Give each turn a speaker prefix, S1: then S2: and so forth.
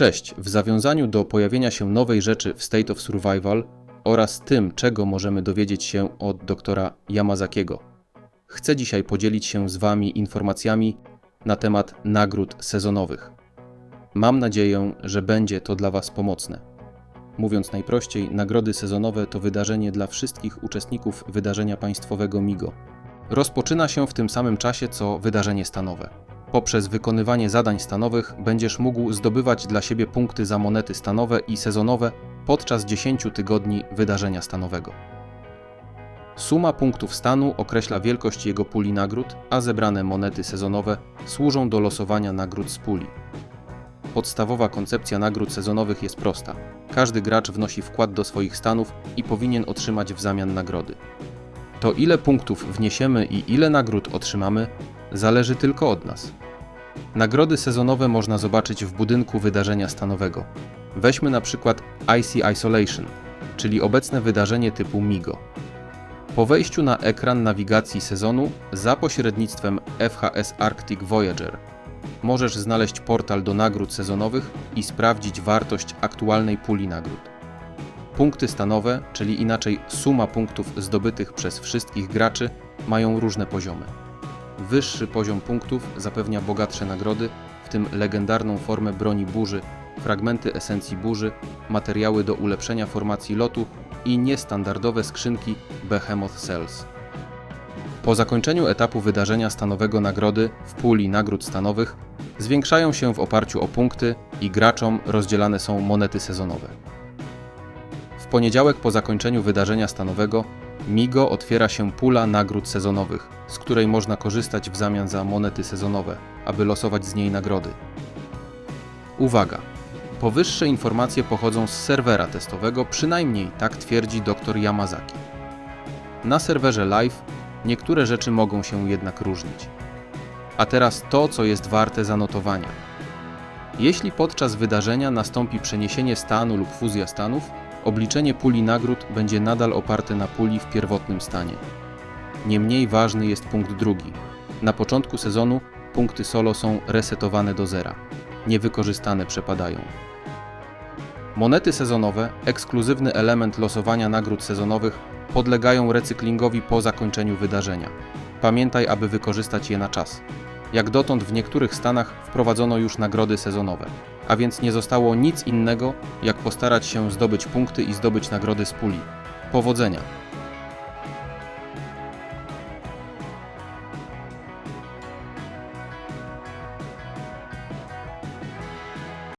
S1: Cześć, w zawiązaniu do pojawienia się nowej rzeczy w State of Survival oraz tym, czego możemy dowiedzieć się od doktora Yamazakiego. Chcę dzisiaj podzielić się z Wami informacjami na temat nagród sezonowych. Mam nadzieję, że będzie to dla Was pomocne. Mówiąc najprościej, nagrody sezonowe to wydarzenie dla wszystkich uczestników wydarzenia państwowego MIGO. Rozpoczyna się w tym samym czasie co wydarzenie stanowe. Poprzez wykonywanie zadań stanowych będziesz mógł zdobywać dla siebie punkty za monety stanowe i sezonowe podczas 10 tygodni wydarzenia stanowego. Suma punktów stanu określa wielkość jego puli nagród, a zebrane monety sezonowe służą do losowania nagród z puli. Podstawowa koncepcja nagród sezonowych jest prosta. Każdy gracz wnosi wkład do swoich stanów i powinien otrzymać w zamian nagrody. To ile punktów wniesiemy i ile nagród otrzymamy, zależy tylko od nas. Nagrody sezonowe można zobaczyć w budynku wydarzenia stanowego. Weźmy na przykład IC Isolation, czyli obecne wydarzenie typu MIGO. Po wejściu na ekran nawigacji sezonu za pośrednictwem FHS Arctic Voyager możesz znaleźć portal do nagród sezonowych i sprawdzić wartość aktualnej puli nagród. Punkty stanowe, czyli inaczej suma punktów zdobytych przez wszystkich graczy, mają różne poziomy. Wyższy poziom punktów zapewnia bogatsze nagrody, w tym legendarną formę broni burzy, fragmenty esencji burzy, materiały do ulepszenia formacji lotu i niestandardowe skrzynki Behemoth Cells. Po zakończeniu etapu wydarzenia stanowego nagrody w puli nagród stanowych zwiększają się w oparciu o punkty i graczom rozdzielane są monety sezonowe. W poniedziałek po zakończeniu wydarzenia stanowego MIGO otwiera się pula nagród sezonowych, z której można korzystać w zamian za monety sezonowe, aby losować z niej nagrody. Uwaga! Powyższe informacje pochodzą z serwera testowego, przynajmniej tak twierdzi dr Yamazaki. Na serwerze live niektóre rzeczy mogą się jednak różnić. A teraz to, co jest warte zanotowania. Jeśli podczas wydarzenia nastąpi przeniesienie stanu lub fuzja stanów, obliczenie puli nagród będzie nadal oparte na puli w pierwotnym stanie. Nie mniej ważny jest punkt drugi. Na początku sezonu punkty solo są resetowane do zera. Niewykorzystane przepadają. Monety sezonowe, ekskluzywny element losowania nagród sezonowych, podlegają recyklingowi po zakończeniu wydarzenia. Pamiętaj, aby wykorzystać je na czas. Jak dotąd w niektórych stanach wprowadzono już nagrody sezonowe, a więc nie zostało nic innego, jak postarać się zdobyć punkty i zdobyć nagrody z puli. Powodzenia!